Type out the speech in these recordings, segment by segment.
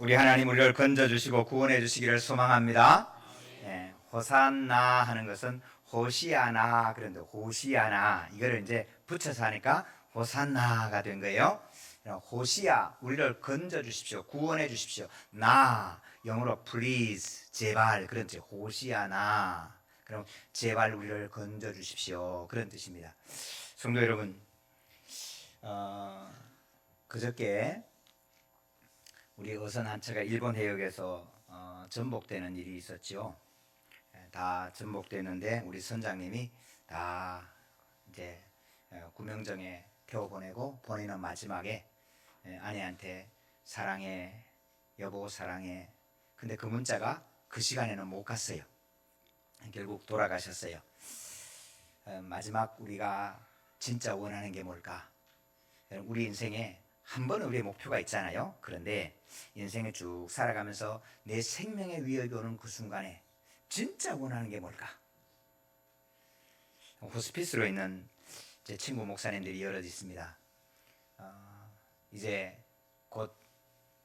우리 하나님 우리를 건져 주시고 구원해 주시기를 소망합니다. 예, 호산나 하는 것은 호시아나 그런데 호시아나 이거를 이제 붙여서 하니까 호산나가 된 거예요. 호시아 우리를 건져 주십시오. 구원해 주십시오. 나 영어로 please 제발 그런 뜻 호시아나 그럼 제발 우리를 건져 주십시오. 그런 뜻입니다. 성도 여러분 어, 그저께 우리 어선 한 차가 일본 해역에서 어, 전복되는 일이 있었지요. 예, 다 전복되는데 우리 선장님이 다 이제 어, 구명정에 태워 보내고 보내는 마지막에 예, 아내한테 사랑해 여보 사랑해. 근데 그 문자가 그 시간에는 못 갔어요. 결국 돌아가셨어요. 어, 마지막 우리가 진짜 원하는 게 뭘까? 우리 인생에 한 번은 우리의 목표가 있잖아요. 그런데 인생을 쭉 살아가면서 내 생명의 위협이 오는 그 순간에 진짜 원하는 게 뭘까? 호스피스로 있는 제 친구 목사님들이 여럿 있습니다. 어, 이제 곧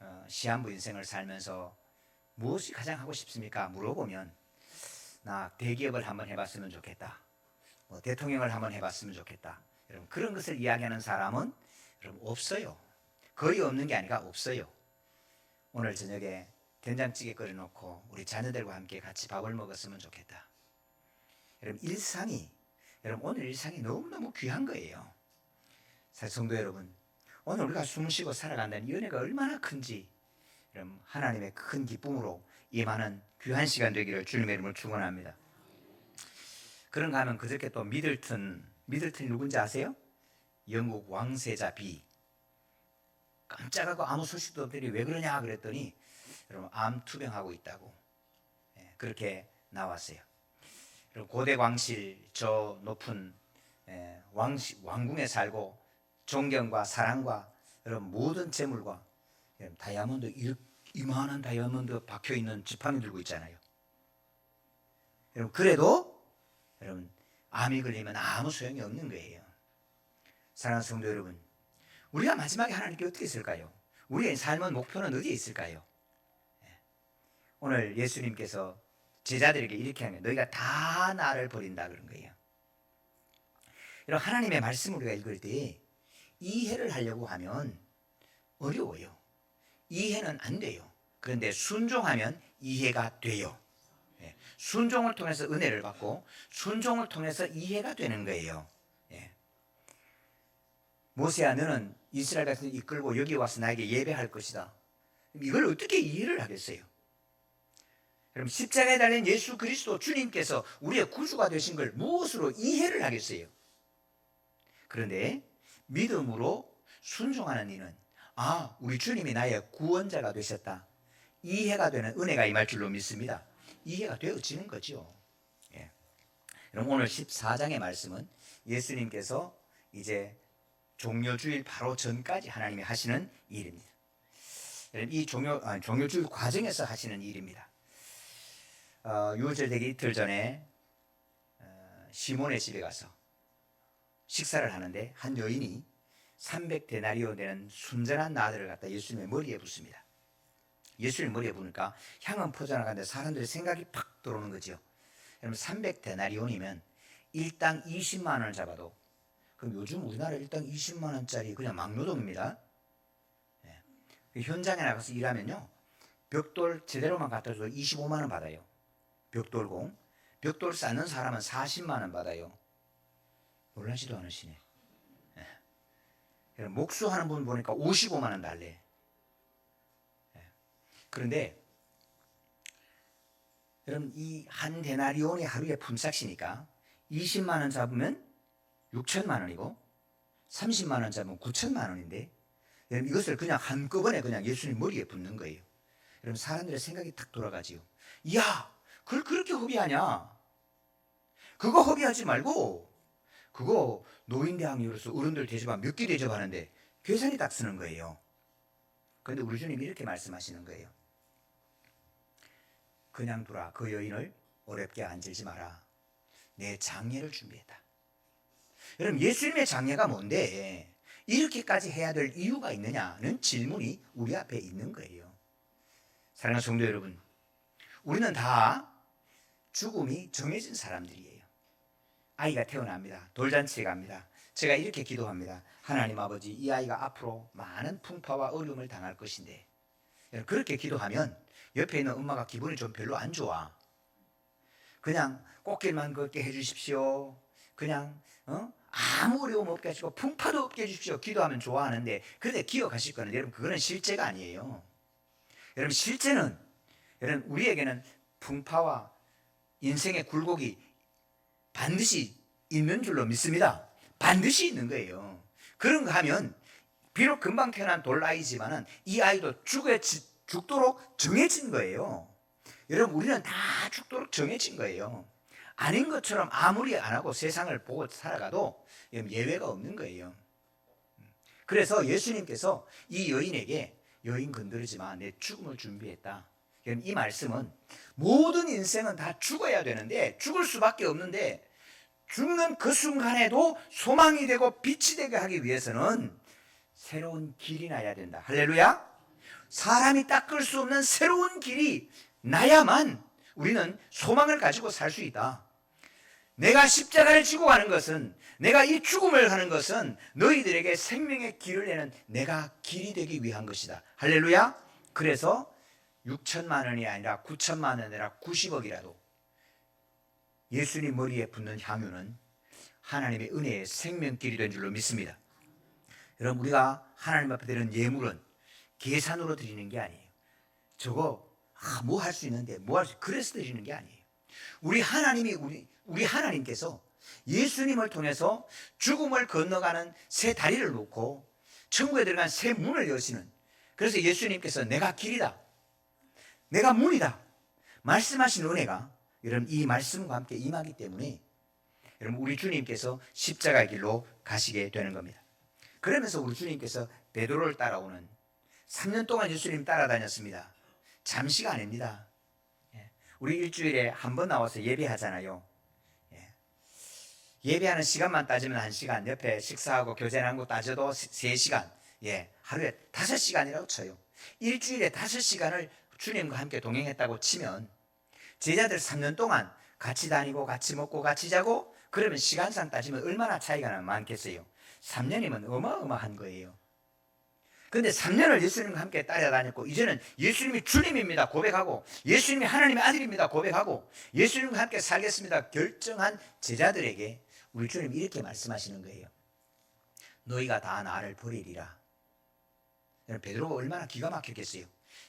어, 시한부 인생을 살면서 무엇이 가장 하고 싶습니까? 물어보면 나 대기업을 한번 해봤으면 좋겠다. 뭐 대통령을 한번 해봤으면 좋겠다. 여러분 그런 것을 이야기하는 사람은 여러분 없어요. 거의 없는 게 아니라 없어요. 오늘 저녁에 된장찌개 끓여놓고 우리 자녀들과 함께 같이 밥을 먹었으면 좋겠다. 여러분 일상이 여러분 오늘 일상이 너무너무 귀한 거예요. 성도 여러분 오늘 우리가 숨 쉬고 살아간다는 이 은혜가 얼마나 큰지 여러분 하나님의 큰 기쁨으로 임하는 귀한 시간 되기를 주님의 이름을 축원합니다. 그런가 하면 그저께 또 미들턴 미들턴이 누군지 아세요? 영국 왕세자 비 깜짝하고 아무 소식도 없더니 왜 그러냐 그랬더니 여러분 암 투병하고 있다고 예, 그렇게 나왔어요. 그리고 고대 왕실 저 높은 예, 왕시, 왕궁에 살고 존경과 사랑과 여러분 모든 재물과 여러분 다이아몬드 이- 이만한 다이아몬드 박혀 있는 지팡이 들고 있잖아요. 여러분 그래도 여러분 암이 걸리면 아무 소용이 없는 거예요. 사랑하는 성도 여러분, 우리가 마지막에 하나님께 어떻게 있을까요? 우리의 삶은 목표는 어디에 있을까요? 예. 오늘 예수님께서 제자들에게 이렇게 거예요. 너희가 다 나를 버린다 그런 거예요. 이런 하나님의 말씀을 우리가 읽을 때 이해를 하려고 하면 어려워요. 이해는 안 돼요. 그런데 순종하면 이해가 돼요. 예. 순종을 통해서 은혜를 받고 순종을 통해서 이해가 되는 거예요. 예. 모세야 너는 이스라엘 백성을 이끌고 여기 와서 나에게 예배할 것이다. 이걸 어떻게 이해를 하겠어요? 여러분 십자가에 달린 예수 그리스도 주님께서 우리의 구주가 되신 걸 무엇으로 이해를 하겠어요? 그런데 믿음으로 순종하는 이는 아 우리 주님이 나의 구원자가 되셨다. 이해가 되는 은혜가 임할 줄로 믿습니다. 이해가 되어지는 거죠. 예. 여러분 오늘 14장의 말씀은 예수님께서 이제 종료주일 바로 전까지 하나님이 하시는 일입니다. 이 종료 아, 종료주일 과정에서 하시는 일입니다. 어, 유월절 되기 이틀 전에 어, 시몬의 집에 가서 식사를 하는데 한 여인이 300데나리오 되는 순전한 나들을 갖다 예수님의 머리에 붓습니다. 예수님 머리에 부니까 향은 퍼져나가는데 사람들의 생각이 팍 들어오는 거죠. 여러분 300데나리온이면 일당 20만 원을 잡아도 그럼 요즘 우리나라 일당 20만 원짜리 그냥 막노동입니다. 예. 그 현장에 나가서 일하면요. 벽돌 제대로만 갖다 줘도 25만 원 받아요. 벽돌공. 벽돌 쌓는 사람은 40만 원 받아요. 놀라지도 않으시네. 예. 여러분, 목수 하는 분 보니까 55만 원 달래. 예. 그런데 여러분 이 한 데나리온이 하루에 품삯이니까 20만 원 잡으면 6천만 원이고 30만 원 잡으면 9천만 원인데 여러분 이것을 그냥 한꺼번에 그냥 예수님 머리에 붓는 거예요. 여러분 사람들의 생각이 탁 돌아가지요. 야, 그걸 그렇게 허비하냐? 그거 허비하지 말고 그거 노인대학교로서 어른들 대접하면 몇개 대접하는데 계산이 딱 쓰는 거예요. 그런데 우리 주님이 이렇게 말씀하시는 거예요. 그냥 두라 그 여인을 어렵게 앉을지 마라. 내 장례를 준비했다. 여러분 예수님의 장례가 뭔데 이렇게까지 해야 될 이유가 있느냐는 질문이 우리 앞에 있는 거예요. 사랑하는 성도 여러분, 우리는 다 죽음이 정해진 사람들이에요. 아이가 태어납니다. 돌잔치에 갑니다. 제가 이렇게 기도합니다. 하나님 아버지, 이 아이가 앞으로 많은 풍파와 어려움을 당할 것인데, 그렇게 기도하면 옆에 있는 엄마가 기분이 좀 별로 안 좋아. 그냥 꽃길만 걷게 해주십시오. 그냥 어? 아무 어려움 없게 하시고 풍파도 없게 해주십시오. 기도하면 좋아하는데 그런데 기억하실 거는 여러분 그거는 실제가 아니에요. 여러분 실제는 여러분 우리에게는 풍파와 인생의 굴곡이 반드시 있는 줄로 믿습니다. 반드시 있는 거예요. 그런 거 하면 비록 금방 태어난 돌아이지만은 이 아이도 죽에 죽도록 정해진 거예요. 여러분 우리는 다 죽도록 정해진 거예요. 아닌 것처럼 아무리 안 하고 세상을 보고 살아가도 예외가 없는 거예요. 그래서 예수님께서 이 여인에게 여인 건드리지 마. 내 죽음을 준비했다. 이 말씀은 모든 인생은 다 죽어야 되는데 죽을 수밖에 없는데 죽는 그 순간에도 소망이 되고 빛이 되게 하기 위해서는 새로운 길이 나야 된다. 할렐루야. 사람이 닦을 수 없는 새로운 길이 나야만 우리는 소망을 가지고 살 수 있다. 내가 십자가를 지고 가는 것은 내가 이 죽음을 하는 것은 너희들에게 생명의 길을 내는 내가 길이 되기 위한 것이다. 할렐루야. 그래서 6천만 원이 아니라 9천만 원이라 90억이라도 예수님 머리에 붙는 향유는 하나님의 은혜의 생명길이 된 줄로 믿습니다. 여러분 우리가 하나님 앞에 드리는 예물은 계산으로 드리는 게 아니에요. 저거 아, 뭐 할 수 있는데 뭐 할 수 그래서 드리는 게 아니에요. 우리 하나님이 우리 우리 하나님께서 예수님을 통해서 죽음을 건너가는 새 다리를 놓고 천국에 들어간 새 문을 여시는 그래서 예수님께서 내가 길이다. 내가 문이다. 말씀하신 은혜가 여러분 이 말씀과 함께 임하기 때문에 여러분 우리 주님께서 십자가의 길로 가시게 되는 겁니다. 그러면서 우리 주님께서 베드로를 따라오는 3년 동안 예수님 따라다녔습니다. 잠시가 아닙니다. 예. 우리 일주일에 한 번 나와서 예배하잖아요. 예. 배하는 시간만 따지면 한시간 옆에 식사하고 교제하는 거 따져도 세시간 예. 하루에 다섯 시간이라고 쳐요. 일주일에 다섯 시간을 주님과 함께 동행했다고 치면 제자들 3년 동안 같이 다니고 같이 먹고 같이 자고 그러면 시간상 따지면 얼마나 차이가 많겠어요. 3년이면 어마어마한 거예요. 근데 3년을 예수님과 함께 따라다녔고 이제는 예수님이 주님입니다 고백하고 예수님이 하나님의 아들입니다 고백하고 예수님과 함께 살겠습니다 결정한 제자들에게 우리 주님이 이렇게 말씀하시는 거예요. 너희가 다 나를 버리리라. 베드로가 얼마나 기가 막혔겠어요.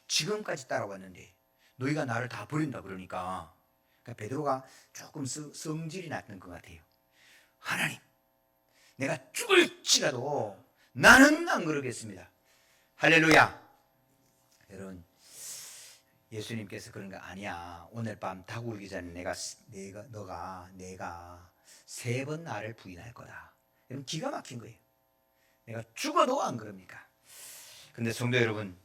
지금까지 따라왔는데 너희가 나를 다 버린다 그러니까 그러니까 베드로가 조금 성질이 났던 것 같아요. 하나님, 내가 죽을지라도 나는 안 그러겠습니다. 할렐루야. 여러분, 예수님께서 그런 거 아니야. 오늘 밤 닭 울기 전에 내가 내가 너가 내가 세 번 나를 부인할 거다. 여러분 기가 막힌 거예요. 내가 죽어도 안 그럽니까? 근데 성도 여러분,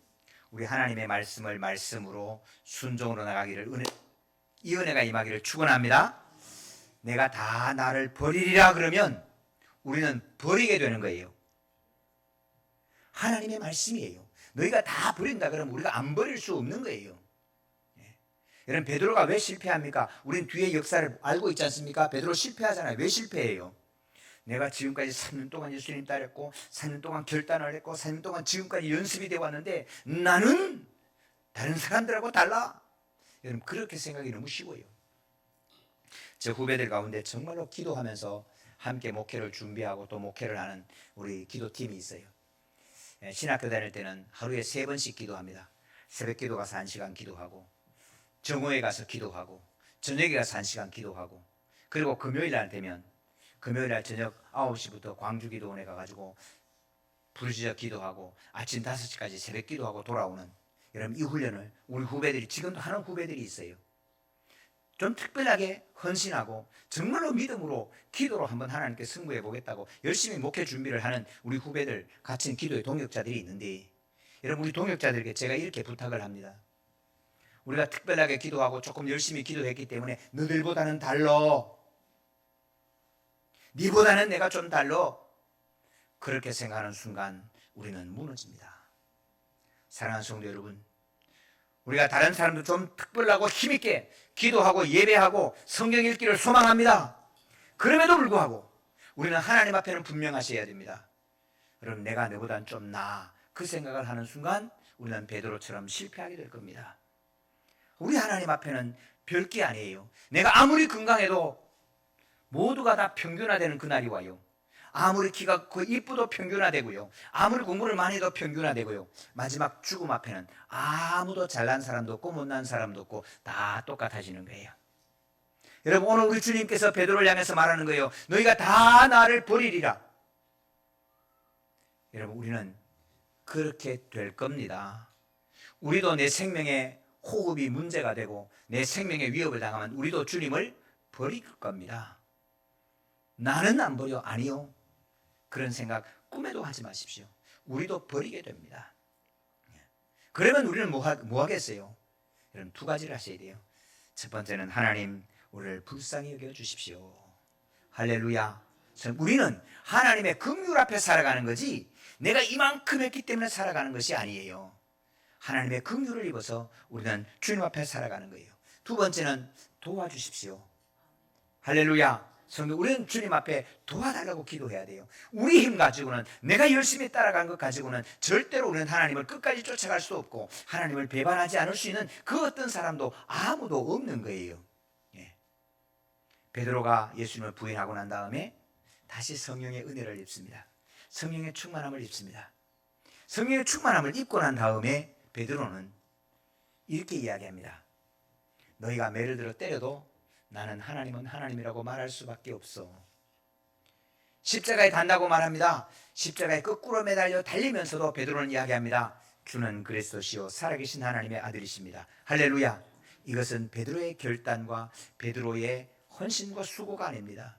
우리 하나님의 말씀을 말씀으로 순종으로 나가기를 은혜 이 은혜가 임하기를 축원합니다. 내가 다 나를 버리리라 그러면 우리는 버리게 되는 거예요. 하나님의 말씀이에요. 너희가 다 버린다 그러면 우리가 안 버릴 수 없는 거예요. 예. 여러분 베드로가 왜 실패합니까? 우리는 뒤에 역사를 알고 있지 않습니까? 베드로 실패하잖아요. 왜 실패해요? 내가 지금까지 3년 동안 예수님 따랐고 3년 동안 결단을 했고 3년 동안 지금까지 연습이 되어 왔는데 나는 다른 사람들하고 달라. 여러분 그렇게 생각이 너무 쉬워요. 제 후배들 가운데 정말로 기도하면서 함께 목회를 준비하고 또 목회를 하는 우리 기도팀이 있어요. 예, 신학교 다닐 때는 하루에 세 번씩 기도합니다. 새벽 기도 가서 한 시간 기도하고 정오에 가서 기도하고 저녁에 가서 한 시간 기도하고 그리고 금요일 날 되면 금요일 날 저녁 9시부터 광주 기도원에 가가지고 부르짖어 기도하고 아침 5시까지 새벽 기도하고 돌아오는 여러분 이 훈련을 우리 후배들이 지금도 하는 후배들이 있어요. 좀 특별하게 헌신하고 정말로 믿음으로 기도로 한번 하나님께 승부해 보겠다고 열심히 목회 준비를 하는 우리 후배들 같은 기도의 동역자들이 있는데 여러분 우리 동역자들에게 제가 이렇게 부탁을 합니다. 우리가 특별하게 기도하고 조금 열심히 기도했기 때문에 너들보다는 달러. 니보다는 내가 좀 달러. 그렇게 생각하는 순간 우리는 무너집니다. 사랑하는 성도 여러분, 우리가 다른 사람도 좀 특별하고 힘있게 기도하고 예배하고 성경 읽기를 소망합니다. 그럼에도 불구하고 우리는 하나님 앞에는 분명하셔야 됩니다. 여러분 내가 너보단 좀 나아 그 생각을 하는 순간 우리는 베드로처럼 실패하게 될 겁니다. 우리 하나님 앞에는 별게 아니에요. 내가 아무리 건강해도 모두가 다 평균화되는 그날이 와요. 아무리 키가 그 이쁘도 평균화되고요. 아무리 공부를 많이 해도 평균화되고요. 마지막 죽음 앞에는 아무도 잘난 사람도 없고 못난 사람도 없고 다 똑같아지는 거예요. 여러분 오늘 우리 주님께서 베드로를 향해서 말하는 거예요. 너희가 다 나를 버리리라. 여러분 우리는 그렇게 될 겁니다. 우리도 내 생명의 호흡이 문제가 되고 내 생명의 위협을 당하면 우리도 주님을 버릴 겁니다. 나는 안 버려 아니요. 그런 생각 꿈에도 하지 마십시오. 우리도 버리게 됩니다. 그러면 우리는 뭐, 하, 뭐 하겠어요? 여러분 두 가지를 하셔야 돼요. 첫 번째는 하나님 우리를 불쌍히 여겨 주십시오. 할렐루야. 우리는 하나님의 긍휼 앞에 살아가는 거지 내가 이만큼 했기 때문에 살아가는 것이 아니에요. 하나님의 긍휼을 입어서 우리는 주님 앞에 살아가는 거예요. 두 번째는 도와주십시오. 할렐루야. 성도 우리는 주님 앞에 도와달라고 기도해야 돼요. 우리 힘 가지고는 내가 열심히 따라간 것 가지고는 절대로 우리는 하나님을 끝까지 쫓아갈 수 없고 하나님을 배반하지 않을 수 있는 그 어떤 사람도 아무도 없는 거예요. 예. 베드로가 예수님을 부인하고 난 다음에 다시 성령의 은혜를 입습니다. 성령의 충만함을 입습니다. 성령의 충만함을 입고 난 다음에 베드로는 이렇게 이야기합니다. 너희가 매를 들어 때려도 나는 하나님은 하나님이라고 말할 수밖에 없어. 십자가에 단다고 말합니다. 십자가에 거꾸로 매달려 달리면서도 베드로는 이야기합니다. 주는 그리스도시요 살아계신 하나님의 아들이십니다. 할렐루야. 이것은 베드로의 결단과 베드로의 헌신과 수고가 아닙니다.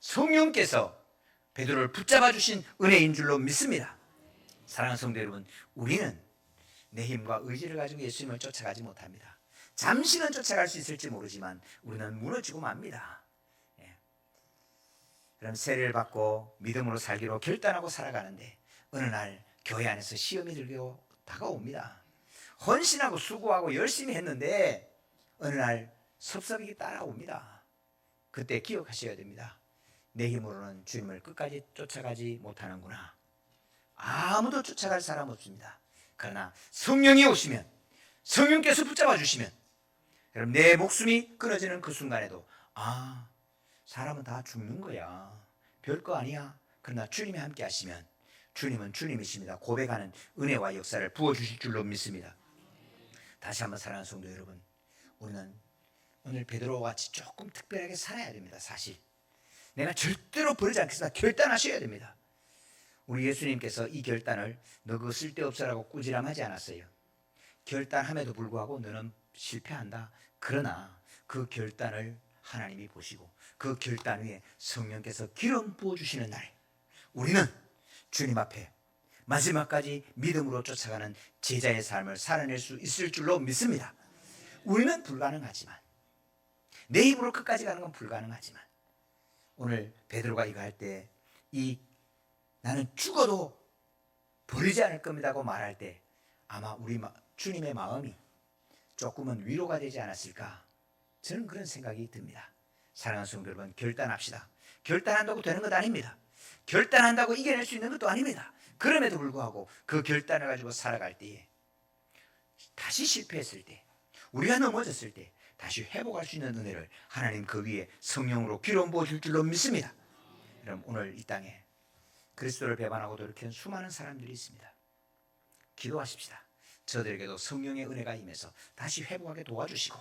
성령께서 베드로를 붙잡아 주신 은혜인 줄로 믿습니다. 사랑하는 성도 여러분, 우리는 내 힘과 의지를 가지고 예수님을 쫓아가지 못합니다. 잠시는 쫓아갈 수 있을지 모르지만 우리는 무너지고 맙니다. 예. 그럼 세례를 받고 믿음으로 살기로 결단하고 살아가는데 어느 날 교회 안에서 시험이 들고 다가옵니다. 헌신하고 수고하고 열심히 했는데 어느 날 섭섭이 따라옵니다. 그때 기억하셔야 됩니다. 내 힘으로는 주님을 끝까지 쫓아가지 못하는구나. 아무도 쫓아갈 사람 없습니다. 그러나 성령이 오시면 성령께서 붙잡아 주시면 여러분 내 목숨이 끊어지는 그 순간에도 아 사람은 다 죽는 거야. 별거 아니야. 그러나 주님이 함께 하시면 주님은 주님이십니다. 고백하는 은혜와 역사를 부어주실 줄로 믿습니다. 다시 한번 사랑하는 성도 여러분 우리는 오늘 베드로와 같이 조금 특별하게 살아야 됩니다 사실. 내가 절대로 버리지 않겠습니다. 결단하셔야 됩니다. 우리 예수님께서 이 결단을 너 그거 쓸데없어라고 꾸지람하지 않았어요. 결단함에도 불구하고 너는 실패한다. 그러나 그 결단을 하나님이 보시고 그 결단 위에 성령께서 기름 부어 주시는 날 우리는 주님 앞에 마지막까지 믿음으로 쫓아가는 제자의 삶을 살아낼 수 있을 줄로 믿습니다. 우리는 불가능하지만 내 힘으로 끝까지 가는 건 불가능하지만 오늘 베드로가 이거 할 때 이 나는 죽어도 버리지 않을 겁니다고 말할 때 아마 우리 주님의 마음이 조금은 위로가 되지 않았을까? 저는 그런 생각이 듭니다. 사랑하는 성도 여러분, 결단합시다. 결단한다고 되는 것 아닙니다. 결단한다고 이겨낼 수 있는 것도 아닙니다. 그럼에도 불구하고 그 결단을 가지고 살아갈 때에 다시 실패했을 때, 우리가 넘어졌을 때 다시 회복할 수 있는 은혜를 하나님 그 위에 성령으로 기름 부어 줄 줄로 믿습니다. 여러분 오늘 이 땅에 그리스도를 배반하고 돌이키는 수많은 사람들이 있습니다. 기도하십시다. 저들에게도 성령의 은혜가 임해서 다시 회복하게 도와주시고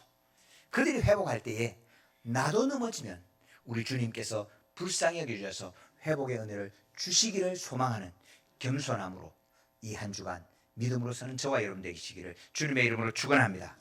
그들이 회복할 때에 나도 넘어지면 우리 주님께서 불쌍히 여겨주셔서 회복의 은혜를 주시기를 소망하는 겸손함으로 이 한 주간 믿음으로 서는 저와 여러분 되시기를 주님의 이름으로 축원합니다.